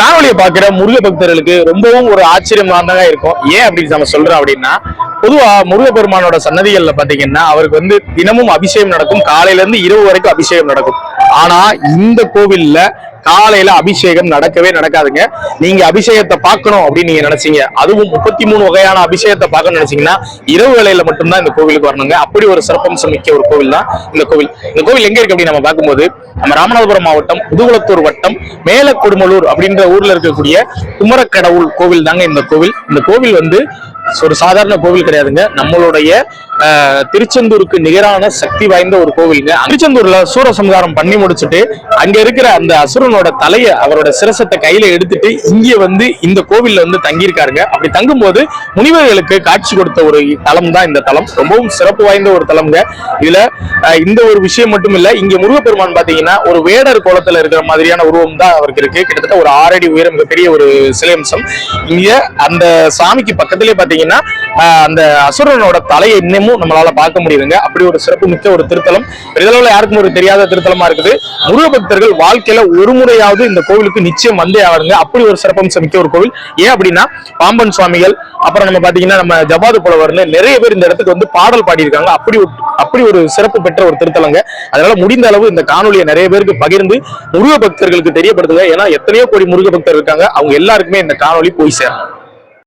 காணொலியை பார்க்கிற முருக பக்தர்களுக்கு ரொம்பவும் ஒரு ஆச்சரியமானதாக இருக்கும். ஏன் அப்படின்னு நம்ம சொல்றோம் அப்படின்னா பொதுவா முருகப்பெருமானோட சன்னதிகள்ல பாத்தீங்கன்னா அவருக்கு வந்து தினமும் அபிஷேகம் நடக்கும். காலையில இருந்து இரவு வரைக்கும் அபிஷேகம் நடக்கும். ஆனா இந்த கோவில்ல காலையில அபிஷேகம் நடக்கவே நடக்காதுங்க. நீங்க அபிஷேகத்தை பார்க்கணும் அப்படின்னு நீங்க நினைச்சீங்க. அதுவும் முப்பத்தி மூணு வகையான அபிஷேகத்தை பார்க்கணும்னு நினைச்சீங்கன்னா இரவு வேலையில மட்டும்தான் இந்த கோவிலுக்கு வரணுங்க. அப்படி ஒரு சிறப்பம்சம் மிக்க ஒரு கோவில் தான் இந்த கோவில். இந்த கோவில் எங்க இருக்கு அப்படின்னு நம்ம பார்க்கும்போது நம்ம ராமநாதபுரம் மாவட்டம் புதுகுளத்தூர் வட்டம் மேல கொடுமலூர் அப்படின்ற ஊர்ல இருக்கக்கூடிய குமரக்கடவுள் கோவில் தாங்க இந்த கோவில். இந்த கோவில் வந்து ஒரு சாதாரண கோவில் கிடையாதுங்க. நம்மளுடைய திருச்செந்தூருக்கு நிகரான சக்தி வாய்ந்த ஒரு கோவிலுங்க. திருச்செந்தூர்ல சூரசம்ஹாரம் பண்ணி முடிச்சுட்டு அங்க இருக்கிற அந்த அசுரனோட தலைய அவரோட சிரசத்தை கையில எடுத்துட்டு இங்க வந்து இந்த கோவில்ல வந்து தங்கியிருக்காருங்க. அப்படி தங்கும்போது முனிவர்களுக்கு காட்சி கொடுத்த ஒரு தலம் தான் இந்த தலம். ரொம்பவும் சிறப்பு வாய்ந்த ஒரு தலம்ங்க. இதுல இந்த ஒரு விஷயம் மட்டும் இல்ல இங்க முருகப்பெருமான் பாத்தீங்கன்னா ஒரு வேடர் கோலத்துல இருக்கிற மாதிரியான உருவம் தான் அவருக்கு இருக்கு. கிட்டத்தட்ட ஒரு ஆறடி உயரம் மிகப்பெரிய ஒரு சிலை அம்சம். இங்க அந்த சாமிக்கு பக்கத்திலே பாத்தீங்கன்னா பார்த்தீங்கன்னா அந்த அசுரனோட தலையை இன்னமும் நம்மளால பார்க்க முடியுதுங்க. அப்படி ஒரு சிறப்பு மிக்க ஒரு திருத்தலம். பெரிதளவில் யாருக்கும் ஒரு தெரியாத திருத்தலமா இருக்குது. முருக பக்தர்கள் வாழ்க்கையில ஒரு முறையாவது இந்த கோவிலுக்கு நிச்சயம் வந்தே ஆவாருங்க அப்படி ஒரு சிறப்பம்சம் மிக்க ஒரு கோவில். ஏன் அப்படின்னா பாம்பன் சுவாமிகள் அப்புறம் நம்ம பாத்தீங்கன்னா நம்ம ஜபாது புலவர்னு நிறைய பேர் இந்த இடத்துக்கு வந்து பாடல் பாடியிருக்காங்க. அப்படி அப்படி ஒரு சிறப்பு பெற்ற ஒரு திருத்தலங்க. அதனால முடிந்த அளவு இந்த காணொலியை நிறைய பேருக்கு பகிர்ந்து முருக பக்தர்களுக்கு தெரியப்படுத்துங்க. ஏன்னா எத்தனையோ கோடி முருக பக்தர் இருக்காங்க. அவங்க எல்லாருக்குமே இந்த காணொலி போய் சேரும்